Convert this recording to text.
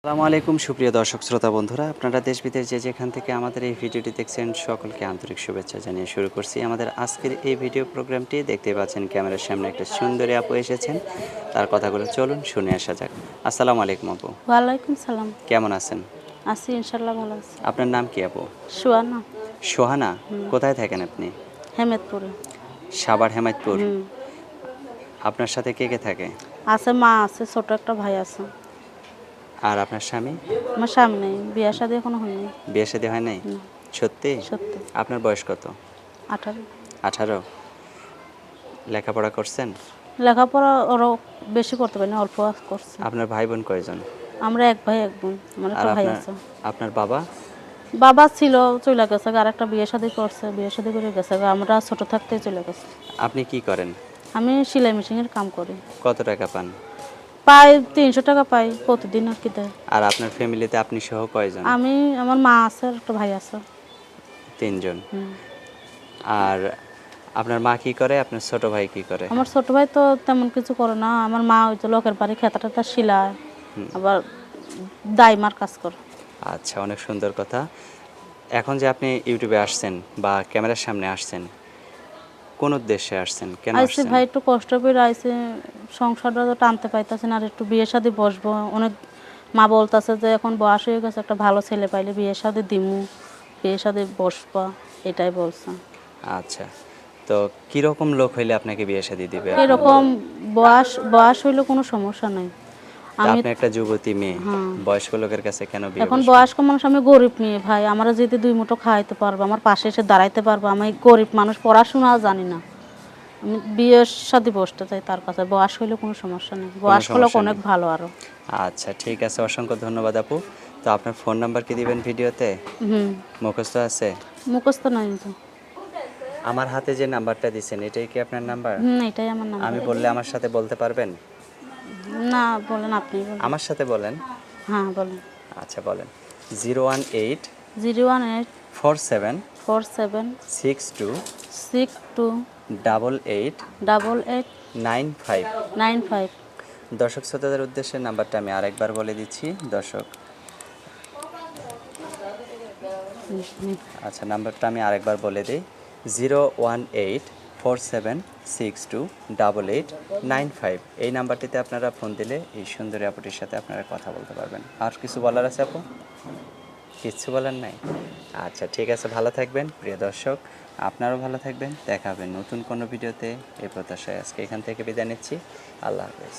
আসসালামু আলাইকুম সুপ্রিয় দর্শক শ্রোতা বন্ধুরা। আপনারা দেশ বিদেশ যে যেখান থেকে আমাদের এই ভিডিওটি দেখছেন সকলকে আন্তরিক শুভেচ্ছা জানিয়ে শুরু করছি। আমাদের আজকের এই ভিডিও প্রোগ্রামটি দেখতে পাচ্ছেন ক্যামেরার সামনে একটা সুন্দরী আপু এসেছেন। তার কথাগুলো চলুন শুনে আসা যাক। আসসালামু আলাইকুম আপু। ওয়ালাইকুম সালাম। কেমন আছেন? আছি ইনশাল্লাহ ভালো আছি। আপনার নাম কি আপু? সুয়ানা সোহানা? কোথায় থাকেন আপনি? হেমেদপুরে সাবার হেমায়তপুর। হুম। আপনার সাথে কে কে থাকে? আছে মা আছে ছোট একটা ভাই আছে। আর আপনার স্বামী? আমার স্বামী নেই বিয়ে শাদি এখনও হয়নি। বিয়ে শাদী হয় নাই? সত্যি? সত্যি। আপনার বয়স কত? আঠারো। আঠারো। লেখাপড়া করছেন? লেখাপড়া ওরা বেশি করতে পারেনি অল্প করছে। আপনার ভাই বোন কয়জন? আমরা এক ভাই এক বোন আমার একটা ভাই আছে। আপনার বাবা? বাবা ছিল চলে গেছে আর একটা বিয়ে শাদি করছে বিয়ে শাদি করে গেছে আমরা ছোট থাকতেই চলে গেছে। আপনি কি করেন? আমি সেলাই মেশিনের কাম করি। কত টাকা পান? পাই তিনশো টাকা পাই প্রতিদিন আর কি দেয়। আর আপনার ফ্যামিলিতে আপনি সহ কয়জন? আমি আমার মা আছে আর একটা ভাই আছে। তিনজন? আর আপনার মা কি করে? আপনার ছোট ভাই কি করে? আমার ছোট ভাই তো তেমন কিছু করে না। আমার মা ওই তো লোকের বাড়ি খেতা টেতা শিলায় আবার দাইমার কাজ করে। আচ্ছা অনেক সুন্দর কথা। এখন যে আপনি ইউটিউবে আসছেন বা ক্যামেরার সামনে আসছেন কোন উদ্দেশ্যে আসছেন? কেন আইসি আসছেন? ভাই একটু কষ্ট করে আইসি। সংসারটা তো টানতে পাইতেছে না আর একটু বিয়ে শাদি বসবো। অনেক মা বলতাছে যে এখন বয়স হয়ে গেছে একটা ভালো ছেলে পাইলে বিয়ে শাদি দিমু। বিয়ে শাদি বসবা এটাই বলছে। আচ্ছা। তো কীরকম লোক হইলে আপনাকে বিয়ে শাদী দিবে? এরকম বয়স বয়স হইলে কোনো সমস্যা নাই। আপনি একটা যুবতী মেয়ে হ্যাঁ। বয়স্ক লোকের কাছে কেন বিয়ে এখন বয়স্ক মানুষ আমি গরিব মেয়ে ভাই আমরা যদি দুই মুঠো খাইতে পারব আমার পাশে এসে দাঁড়াইতে পারব আমি গরিব মানুষ পড়াশোনা জানি না। আমি বিয়ের সাথে বসতে চাই তার কাছে বয়স হইলে কোনো সমস্যা নেই বয়স্ক লোক অনেক ভালো আরও। আচ্ছা ঠিক আছে অসংখ্য ধন্যবাদ আপু। তো আপনার ফোন নাম্বার কি দিবেন ভিডিওতে? হুম। মুখস্থ আছে? মুখস্থ নাই তো। আমার হাতে যে নাম্বারটা দিছেন এটাই কি আপনার নাম্বার? হুম এটাই আমার নাম আমি বললে আমার সাথে বলতে পারবেন? না বলেন আপনি বলেন। আমার সাথে বলেন। হ্যাঁ বলেন। আচ্ছা বলেন। Zero one eight zero one eight four seven four seven six two six two double eight double eight nine five. Nine five. দর্শক শ্রোতাদের উদ্দেশ্যে নাম্বারটা আমি আরেকবার বলে দিচ্ছি। দর্শক। আচ্ছা নাম্বারটা আমি আরেকবার বলে দিই। Zero one eight four seven six two double eight nine five. এই নাম্বারটিতে আপনারা ফোন দিলে এই সুন্দরী আপুটির সাথে আপনারা কথা বলতে পারবেন। আর কিছু বলার আছে আপু? কিচ্ছু বলার নাই? আচ্ছা ঠিক আছে, ভালো থাকবেন, প্রিয় দর্শক। আপনারও ভালো থাকবেন, দেখা হবে নতুন কোনো ভিডিওতে। এই প্রত্যাশায় আজকে এখান থেকে বিদায় নিচ্ছি। আল্লাহ হাফেজ।